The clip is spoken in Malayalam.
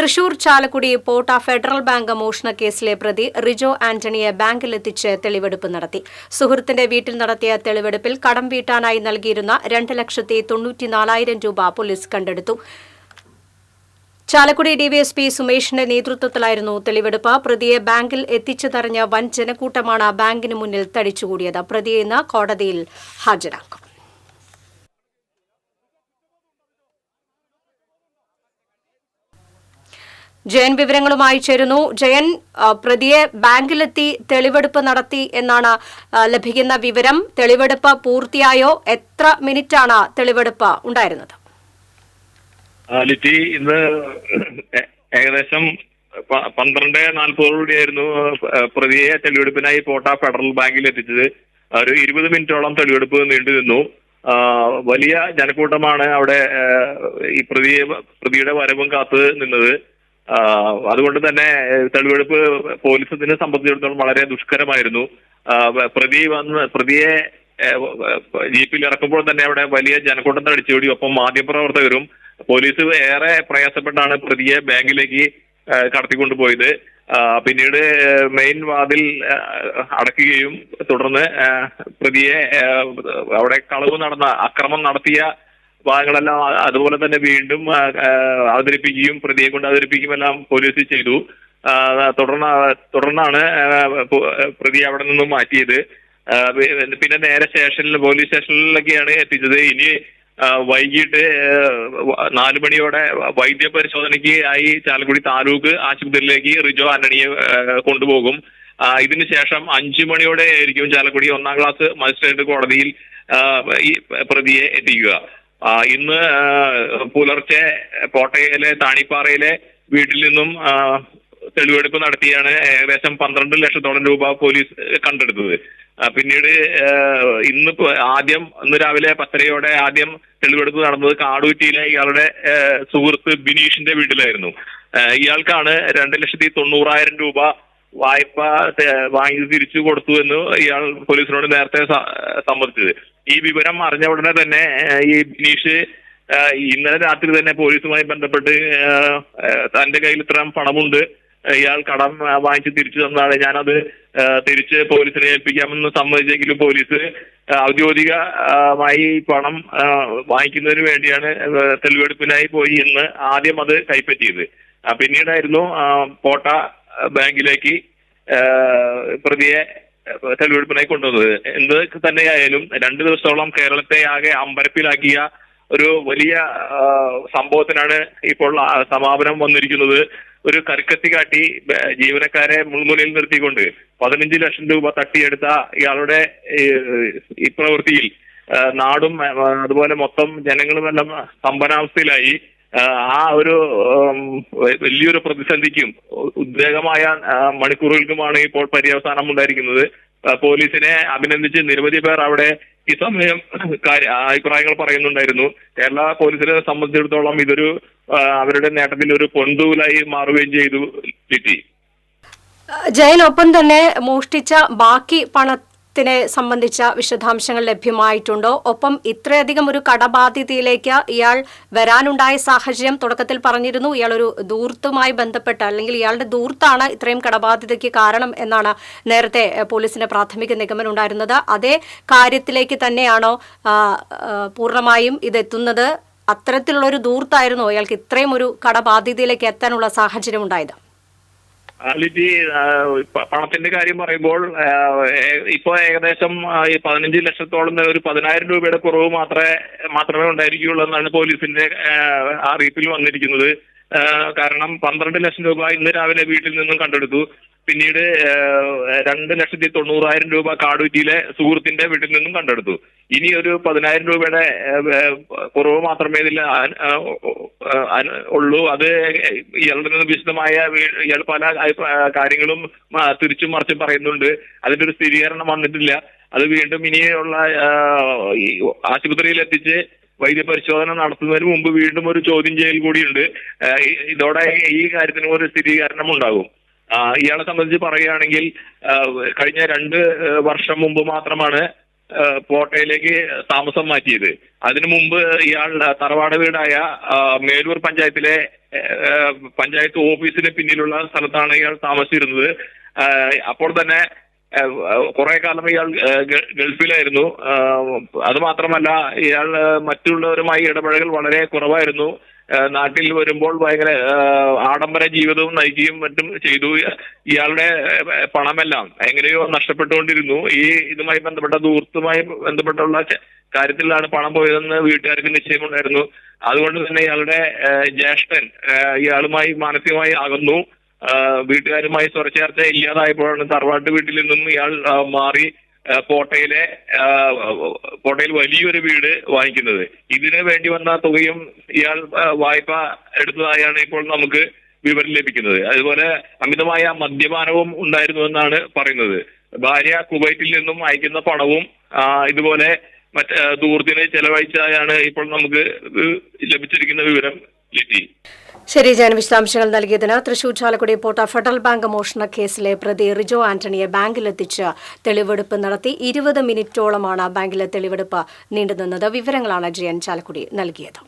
തൃശൂർ ചാലക്കുടി പോട്ട ഫെഡറൽ ബാങ്ക് മോഷണ കേസിലെ പ്രതി റിജോ ആന്റണിയെ ബാങ്കിലെത്തിച്ച് തെളിവെടുപ്പ് നടത്തി. സുഹൃത്തിന്റെ വീട്ടിൽ നടത്തിയ തെളിവെടുപ്പിൽ കടം വീട്ടാനായി നൽകിയിരുന്ന രണ്ട് ലക്ഷത്തി തൊണ്ണൂറ്റിനാലായിരം രൂപ പോലീസ് കണ്ടെടുത്തു. ചാലക്കുടി ഡിവിഎസ്പി സുമേഷിന്റെ നേതൃത്വത്തിലായിരുന്നു തെളിവെടുപ്പ്. പ്രതിയെ ബാങ്കിൽ എത്തിച്ചു തറഞ്ഞ വൻ ജനക്കൂട്ടമാണ് ബാങ്കിന് മുന്നിൽ തടിച്ചുകൂടിയത്. പ്രതിയെ ഇന്ന് കോടതിയിൽ ഹാജരാക്കും. ജയൻ വിവരങ്ങളുമായി ചേരുന്നു. ജയൻ പ്രതിയെ ബാങ്കിലെത്തി തെളിവെടുപ്പ് നടത്തി എന്നാണ് ലഭിക്കുന്ന വിവരം. തെളിവെടുപ്പ് പൂർത്തിയായോ? എത്ര മിനിറ്റാണ് തെളിവെടുപ്പ് ഉണ്ടായിരുന്നത്? ഇന്ന് ഏകദേശം പന്ത്രണ്ട് നാൽപ്പതോടുകൂടിയായിരുന്നു പ്രതിയെ തെളിവെടുപ്പിനായി പോട്ട ഫെഡറൽ ബാങ്കിൽ എത്തിച്ചത് ഒരു ഇരുപത് മിനിറ്റോളം തെളിവെടുപ്പ് നീണ്ടു നിന്നു. വലിയ ജനക്കൂട്ടമാണ് അവിടെ ഈ പ്രതിയെ പ്രതിയുടെ വരവും കാത്തു നിന്നത്. അതുകൊണ്ട് തന്നെ തെളിവെടുപ്പ് പോലീസിനെ സംബന്ധിച്ചിടത്തോളം വളരെ ദുഷ്കരമായിരുന്നു. പ്രതി വന്ന് പ്രതിയെ ജീപ്പിൽ ഇറക്കുമ്പോൾ തന്നെ അവിടെ വലിയ ജനക്കൂട്ടം തടിച്ചുകൂടി ഒപ്പം മാധ്യമപ്രവർത്തകരും പോലീസ് ഏറെ പ്രയാസപ്പെട്ടാണ് പ്രതിയെ ബാങ്കിലേക്ക് കടത്തിക്കൊണ്ടുപോയത്. പിന്നീട് മെയിൻ വാതിൽ അടക്കുകയും തുടർന്ന് പ്രതിയെ അവിടെ കളവ് നടന്ന അക്രമം നടത്തിയ ഭാഗങ്ങളെല്ലാം അതുപോലെ തന്നെ വീണ്ടും അവതരിപ്പിക്കുകയും പ്രതിയെ കൊണ്ട് അവതരിപ്പിക്കുകയും എല്ലാം പോലീസ് ചെയ്തു. തുടർന്ന് തുടർന്നാണ് പ്രതി അവിടെ നിന്നും മാറ്റിയത്. പിന്നെ നേരെ സ്റ്റേഷനിൽ പോലീസ് സ്റ്റേഷനിലൊക്കെയാണ് എത്തിച്ചത്. ഇനി വൈകിട്ട് നാലു മണിയോടെ വൈദ്യ പരിശോധനയ്ക്ക് ആയി ചാലക്കുടി താലൂക്ക് ആശുപത്രിയിലേക്ക് റിജോ ആന്റണിയെ കൊണ്ടുപോകും. ഇതിന് ശേഷം അഞ്ചു മണിയോടെ ആയിരിക്കും ചാലക്കുടി ഒന്നാം ക്ലാസ് മജിസ്ട്രേറ്റ് കോടതിയിൽ ഈ പ്രതിയെ എത്തിക്കുക. ഇന്ന് പുലർച്ചെ കോട്ടയിലെ താണിപ്പാറയിലെ വീട്ടിൽ നിന്നും തെളിവെടുപ്പ് നടത്തിയാണ് ഏകദേശം പന്ത്രണ്ട് ലക്ഷത്തോളം രൂപ പോലീസ് കണ്ടെടുത്തത്. പിന്നീട് ഇന്ന് ആദ്യം ഇന്ന് രാവിലെ പത്തരയോടെ ആദ്യം തെളിവെടുപ്പ് നടന്നത് കാടൂറ്റിയിലെ ഇയാളുടെ സുഹൃത്ത് ബിനീഷിന്റെ വീട്ടിലായിരുന്നു. ഇയാൾക്കാണ് രണ്ട് ലക്ഷത്തി തൊണ്ണൂറായിരം രൂപ വായ്പ വാങ്ങി തിരിച്ചു കൊടുത്തു എന്ന് ഇയാൾ പോലീസിനോട് നേരത്തെ സമ്മതിച്ചത്. ഈ വിവരം അറിഞ്ഞ ഉടനെ തന്നെ ഈ ബിനീഷ് ഇന്നലെ രാത്രി തന്നെ പോലീസുമായി ബന്ധപ്പെട്ട് തന്റെ കയ്യിൽ ഇത്രയും പണമുണ്ട്. ഇയാൾ കടം വാങ്ങിച്ച് തിരിച്ചു തന്നാണ് ഞാനത് തിരിച്ച് പോലീസിനെ ഏൽപ്പിക്കാമെന്ന് സമ്മതിച്ചെങ്കിലും പോലീസ് ഔദ്യോഗികമായി പണം വാങ്ങിക്കുന്നതിന് വേണ്ടിയാണ് തെളിവെടുപ്പിനായി പോയി ഇന്ന് ആദ്യം അത് കൈപ്പറ്റിയത്. പിന്നീടായിരുന്നു ആ, കോട്ട ബാങ്കിലേക്ക് പ്രതിയെ തെളിവെടുപ്പിനായി കൊണ്ടുവന്നത്. എന്ത് തന്നെയായാലും രണ്ടു ദിവസത്തോളം കേരളത്തെ ആകെ അമ്പരപ്പിലാക്കിയ ഒരു വലിയ സംഭവത്തിനാണ് ഇപ്പോൾ സമാപനം വന്നിരിക്കുന്നത്. ഒരു കരുക്കത്തി കാട്ടി ജീവനക്കാരെ മുൾമുനയിൽ നിർത്തിക്കൊണ്ട് പതിനഞ്ച് ലക്ഷം രൂപ തട്ടിയെടുത്ത ഇയാളുടെ ഈ, പ്രവൃത്തിയിൽ നാടും അതുപോലെ മൊത്തം ജനങ്ങളുമെല്ലാം സ്തംഭനാവസ്ഥയിലായി ആ, ഒരു വലിയൊരു പ്രതിസന്ധിക്കും ഉദ്വേഗമായ മണിക്കൂറുകൾക്കുമാണ് ഇപ്പോൾ പര്യവസാനം ഉണ്ടായിരിക്കുന്നത്. പോലീസിനെ അഭിനന്ദിച്ച് നിരവധി പേർ അവിടെ ഈ സമയം അഭിപ്രായങ്ങൾ പറയുന്നുണ്ടായിരുന്നു. കേരള പോലീസിനെ സംബന്ധിച്ചിടത്തോളം ഇതൊരു അവരുടെ നേട്ടത്തിൽ ഒരു പൊന്തൂലായി മാറുകയും ചെയ്തു ജയൻ ഒപ്പം തന്നെ മോഷ്ടിച്ച ബാക്കി പണത്തിനെ സംബന്ധിച്ച വിശദാംശങ്ങൾ ലഭ്യമായിട്ടുണ്ടോ? ഒപ്പം ഇത്രയധികം ഒരു കടബാധ്യതയിലേക്ക് ഇയാൾ വരാനുണ്ടായ സാഹചര്യം തുടക്കത്തിൽ പറഞ്ഞിരുന്നു. ഇയാൾ ഒരു ദൂർത്തുമായി ബന്ധപ്പെട്ട അല്ലെങ്കിൽ ഇയാളുടെ ദൂർത്താണ് ഇത്രയും കടബാധ്യതയ്ക്ക് കാരണം എന്നാണ് നേരത്തെ പോലീസിന്റെ പ്രാഥമിക നിഗമനം ഉണ്ടായിരുന്നത്. അതേ കാര്യത്തിലേക്ക് തന്നെയാണോ പൂർണമായും ഇതെത്തുന്നത്? അത്തരത്തിലുള്ള ഒരു ദൂർത്തായിരുന്നു ഇയാൾക്ക് ഇത്രയും ഒരു കടബാധ്യതയിലേക്ക് എത്താനുള്ള സാഹചര്യം ഉണ്ടായത് ആ, പണത്തിന്റെ കാര്യം പറയുമ്പോൾ ഇപ്പോ ഏകദേശം ഈ പതിനഞ്ച് ലക്ഷത്തോളം ഒരു പതിനായിരം രൂപയുടെ കുറവ് മാത്രമേ മാത്രമേ ഉണ്ടായിരിക്കുകയുള്ളൂ എന്നാണ് പോലീസിന്റെ അറിയിപ്പിൽ വന്നിരിക്കുന്നത്. കാരണം പന്ത്രണ്ട് ലക്ഷം രൂപ ഇന്ന് രാവിലെ വീട്ടിൽ നിന്നും കണ്ടെടുത്തു. പിന്നീട് രണ്ട് ലക്ഷത്തി തൊണ്ണൂറായിരം രൂപ കാടുറ്റിയിലെ സുഹൃത്തിന്റെ വീട്ടിൽ നിന്നും കണ്ടെടുത്തു. ഇനി ഒരു പതിനായിരം രൂപയുടെ കുറവ് മാത്രമേ ഇതിൽ ഉള്ളൂ. അത് ഇയാളുടെ നിന്ന് വിശദമായ ഇയാൾ പല കാര്യങ്ങളും തിരിച്ചും മറിച്ചും പറയുന്നുണ്ട്. അതിന്റെ ഒരു സ്ഥിരീകരണം വന്നിട്ടില്ല. അത് വീണ്ടും ഇനിയുള്ള ആശുപത്രിയിൽ എത്തിച്ച് വൈദ്യപരിശോധന നടത്തുന്നതിന് മുമ്പ് വീണ്ടും ഒരു ചോദ്യം ചെയ്യൽ കൂടിയുണ്ട്. ഇതോടെ ഈ കാര്യത്തിന് ഒരു സ്ഥിരീകരണം ഉണ്ടാകും. ഇയാളെ സംബന്ധിച്ച് പറയുകയാണെങ്കിൽ കഴിഞ്ഞ രണ്ട് വർഷം മുമ്പ് മാത്രമാണ് ആ, പോട്ടയിലേക്ക് താമസം മാറ്റിയത്. അതിനു മുമ്പ് ഇയാൾ തറവാട് വീടായ മേലൂർ പഞ്ചായത്തിലെ പഞ്ചായത്ത് ഓഫീസിന് പിന്നിലുള്ള സ്ഥലത്താണ് ഇയാൾ താമസിച്ചിരുന്നത്. അപ്പോൾ തന്നെ കുറെ കാലം ഇയാൾ ഗൾഫിലായിരുന്നു. അത് മാത്രമല്ല ഇയാൾ മറ്റുള്ളവരുമായി ഇടപഴകൽ വളരെ കുറവായിരുന്നു. നാട്ടിൽ വരുമ്പോൾ ഭയങ്കര ആഡംബര ജീവിതവും നയിക്കുകയും മറ്റും ചെയ്തു. ഇയാളുടെ പണമെല്ലാം എങ്ങനെയോ നഷ്ടപ്പെട്ടുകൊണ്ടിരുന്നു. ഈ ഇതുമായി ബന്ധപ്പെട്ട ദൂർത്തുമായി ബന്ധപ്പെട്ടുള്ള കാര്യത്തിലാണ് പണം പോയതെന്ന് വീട്ടുകാർക്ക് നിശ്ചയമുണ്ടായിരുന്നു. അതുകൊണ്ട് തന്നെ ഇയാളുടെ ജ്യേഷ്ഠൻ ഇയാളുമായി മാനസികമായി അകന്നു. വീട്ടുകാരുമായി സ്വരച്ചേർച്ച ഇല്ലാതായപ്പോഴാണ് തറവാട്ട് വീട്ടിൽ നിന്നും ഇയാൾ മാറി കോട്ടയിലെ കോട്ടയിൽ വലിയൊരു വീട് വാങ്ങിക്കുന്നത്. ഇതിന് വേണ്ടി വന്ന തുകയും ഇയാൾ വായ്പ എടുത്തതായാണ് ഇപ്പോൾ നമുക്ക് വിവരം ലഭിക്കുന്നത്. അതുപോലെ അമിതമായ മദ്യപാനവും ഉണ്ടായിരുന്നു എന്നാണ് പറയുന്നത്. ഭാര്യ കുവൈറ്റിൽ നിന്നും അയക്കുന്ന പണവും ഇതുപോലെ മറ്റ് ദൂർദിനെ ചെലവഴിച്ചതായാണ് ഇപ്പോൾ നമുക്ക് ലഭിച്ചിരിക്കുന്ന വിവരം ലിറ്റി. ശരി ജയൻ വിശദാംശങ്ങൾ നൽകിയതിന് തൃശൂർ ചാലക്കുടി പോട്ട ഫെഡറൽ ബാങ്ക് മോഷണ കേസിലെ പ്രതി റിജോ ആന്റണിയെ ബാങ്കിലെത്തിച്ച് തെളിവെടുപ്പ് നടത്തി ഇരുപത് മിനിറ്റോളമാണ് ബാങ്കിലെ തെളിവെടുപ്പ് നീണ്ടുനിന്നത്. വിവരങ്ങളാണ് ജയൻ ചാലക്കുടി നൽകിയത്.